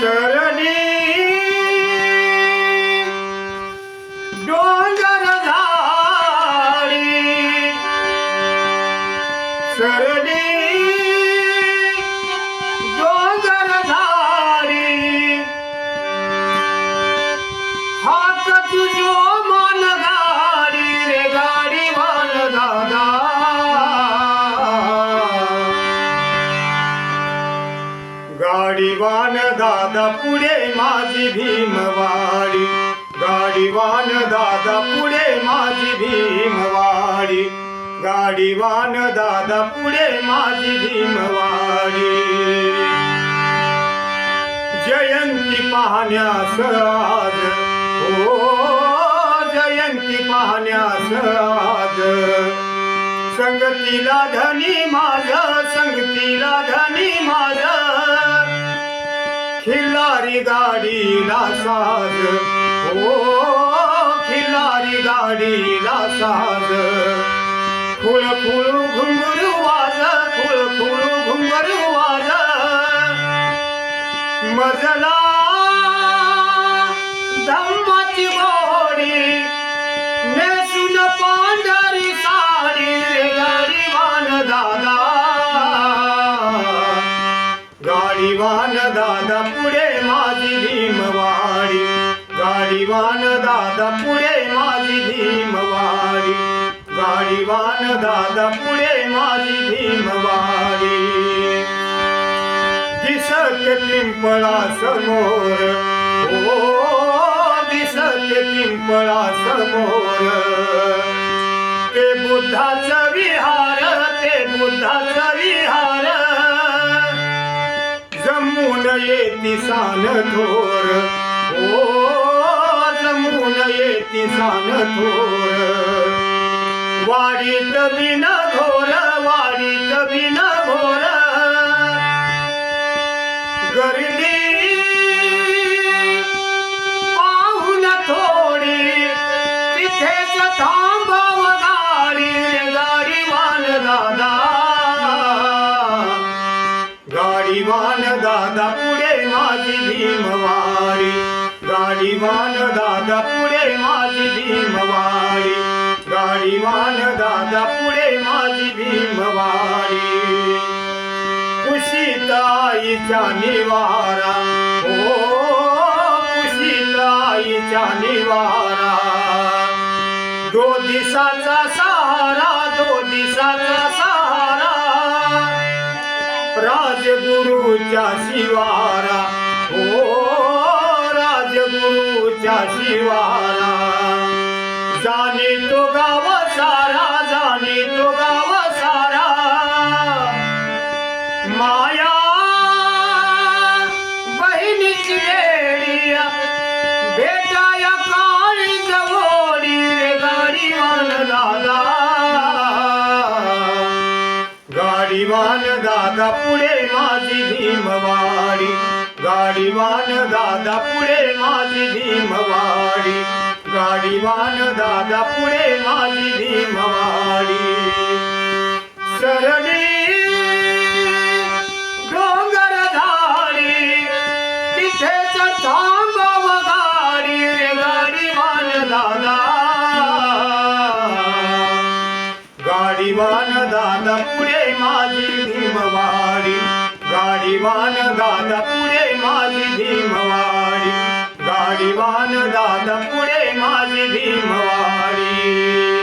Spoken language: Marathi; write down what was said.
सरणी डोंगर दादा पुढे माझी भीमवाडी. गाडीवान दादा पुढे माझी भीमवाडी. गाडीवान दादा पुढे माझी भीमवाडी. जयंती पाहण्यास आज. हो जयंती पाहण्यास आज. संगतीला धनी माझ संगतीला धनी माझ. खिल्लारी गाडीला साज हो खिल्लारी गाडीला साज खुळ खुळ घुंगरू वाज खुळ खुळ घुंगरू वाज मजला दादा पुढे माझी भीमवाडी. गाडीवान दादा पुढे माझी भीमवाडी. गाडीवान दादा पुढे माझी भीमवाडी. दिसत पिंपळा समोर. हो दिसत पिंपळा समोर. ते बुद्धाचं विहार ते बुद्ध सान थोर. हो जमून येती सान थोर. वाडीत बिना घोर वाडीत बिना घोर. गर्दी पाहून थोडी तिथेच थांबव गाडी रे गाडीवान दादा. गाडीवान दादा माझी भीमवाडी गाडीवान दादा पुढे माझी भीमवाडी गाडीवान दादा पुढे माझी भीमवारी. कुशीताईच्या निवारा. हो कुशीताईच्या निवारा. दो दिसाचा सहारा दो दिसाचा सहारा. राजगुरूच्या शिवारा. हो, ओ राजगुरूच्या शिवारा. जाणे तो गाव सारा जाणे तो गाव सारा. माया बहिणीची वेळी भेटाया काळी जवळी रे गाडीवान दादा. गाडीवान दादा पुढे माझी गाडीवान दादा पुढे माझी भीमवाडी गाडीवान दादा पुढे माझी भीमवाडी सरणी डोंगर धाडी तिथेच थांबव गाडी रे गाडीवान दादा. गाडीवान दादा पुढे माझी भीमवाडी गाडीवान दादा पुढे माझी भीमवाडी. गाडीवान दादा पुढे माझी भीमवाडी.